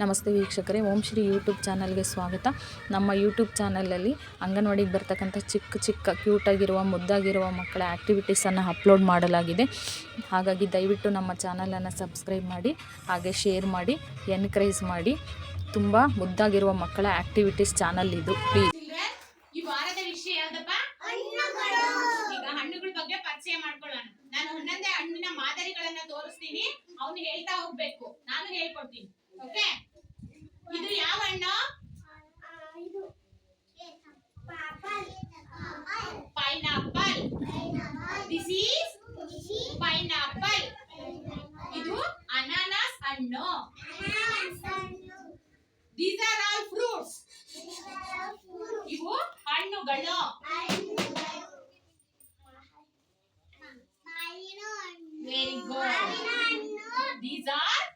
ನಮಸ್ತೆ ವೀಕ್ಷಕರೇ, ಓಂ ಶ್ರೀ ಯೂಟ್ಯೂಬ್ ಚಾನಲ್ಗೆ ಸ್ವಾಗತ. ನಮ್ಮ ಯೂಟ್ಯೂಬ್ ಚಾನಲಲ್ಲಿ ಅಂಗನವಾಡಿಗೆ ಬರ್ತಕ್ಕಂಥ ಚಿಕ್ಕ ಚಿಕ್ಕ ಕ್ಯೂಟಾಗಿರುವ ಮುದ್ದಾಗಿರುವ ಮಕ್ಕಳ ಆ್ಯಕ್ಟಿವಿಟೀಸನ್ನು ಅಪ್ಲೋಡ್ ಮಾಡಲಾಗಿದೆ. ಹಾಗಾಗಿ ದಯವಿಟ್ಟು ನಮ್ಮ ಚಾನಲನ್ನು ಸಬ್ಸ್ಕ್ರೈಬ್ ಮಾಡಿ, ಹಾಗೆ ಶೇರ್ ಮಾಡಿ, ಎನ್ಕರೇಜ್ ಮಾಡಿ. ತುಂಬ ಮುದ್ದಾಗಿರುವ ಮಕ್ಕಳ ಆ್ಯಕ್ಟಿವಿಟೀಸ್ ಚಾನಲ್ ಇದು, ಪ್ಲೀಸ್. ಮಾಡ್ಕೊಳ್ಳೋಣ. ನಾನು ಹನ್ನೊಂದೇ ಹಣ್ಣಿನ ಮಾದರಿಗಳನ್ನ ತೋರಿಸ್ತೀನಿ. ಅವ್ನು ಹೇಳ್ತಾ ಹೋಗ್ಬೇಕು. ನಾನು ಹೇಳ್ಕೊಡ್ತೀನಿ. ಓಕೆ ಇದು ಯಾವ ಹಣ್ಣು ಪೈನಾಪಲ್ ದಿಸ್ ಈಸ್ ಪೈನಾಪಲ್ ಇದು ಅನಾನಸ್ ಹಣ್ಣು ದೀಸ್ ಆರ್ ಆಲ್ ಫ್ರೂಟ್ಸ್ ಇವು ಹಣ್ಣುಗಳು very good these are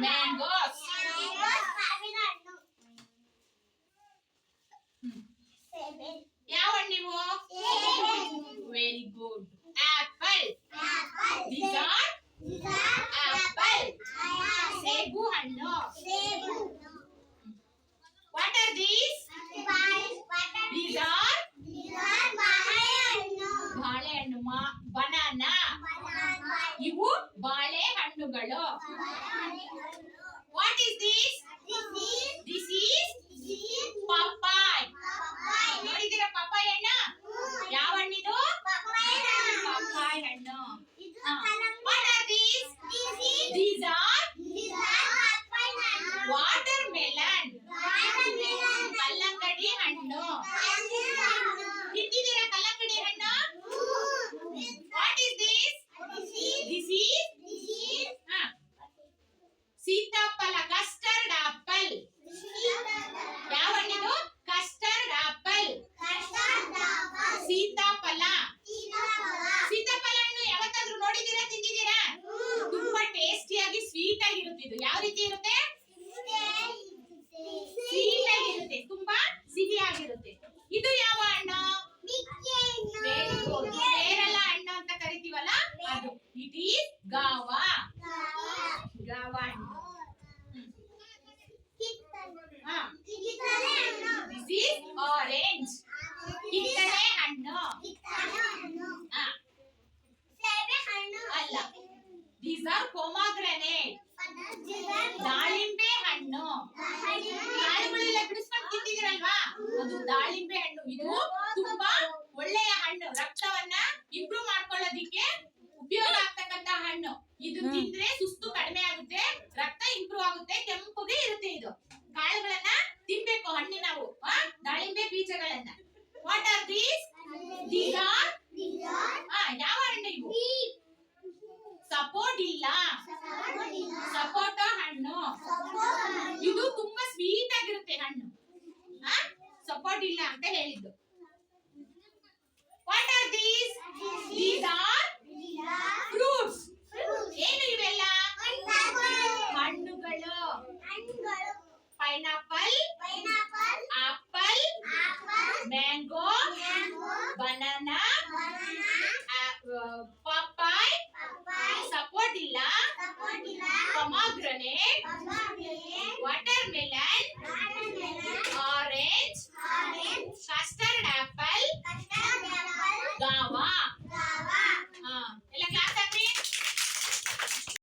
mangoes ಯಾವ ಹಣ್ಣಿವು very good apple these are apple ಸೇಬು ಹಣ್ಣು what are these these are ಬಾಳೆಹಣ್ಣು ಬನಾನಾ ಇವು ಬಾಳೆಹಣ್ಣುಗಳು ಸೀತಾಫಲ ಕಸ್ಟರ್ಡ್ ಆಪಲ್. ಯಾವ ಹಣ್ಣಿದು ಕಸ್ಟರ್ಡ್ ಆಪಲ್. ಸೀತಾಫಲ. ಸೀತಾಫಲ ಹಣ್ಣು ಯಾವತ್ತಾದ್ರೂ ನೋಡಿದೀರಾ ತಿಂದಿದ್ದೀರಾ? ತುಂಬಾ ಟೇಸ್ಟಿಯಾಗಿ ಸ್ವೀಟ್ ಆಗಿರುತ್ತೆ ಇದು ಯಾವ ರೀತಿ ಇರುತ್ತೆ? one. Hmm. Ah. This is orange. These are fruits ಏನು ಇವೆಲ್ಲ ಹಣ್ಣುಗಳು pineapple apple mango banana papaya ಸಪೋಟಿಲ್ಲ ಪಮಾಗ್ರನೇಟ್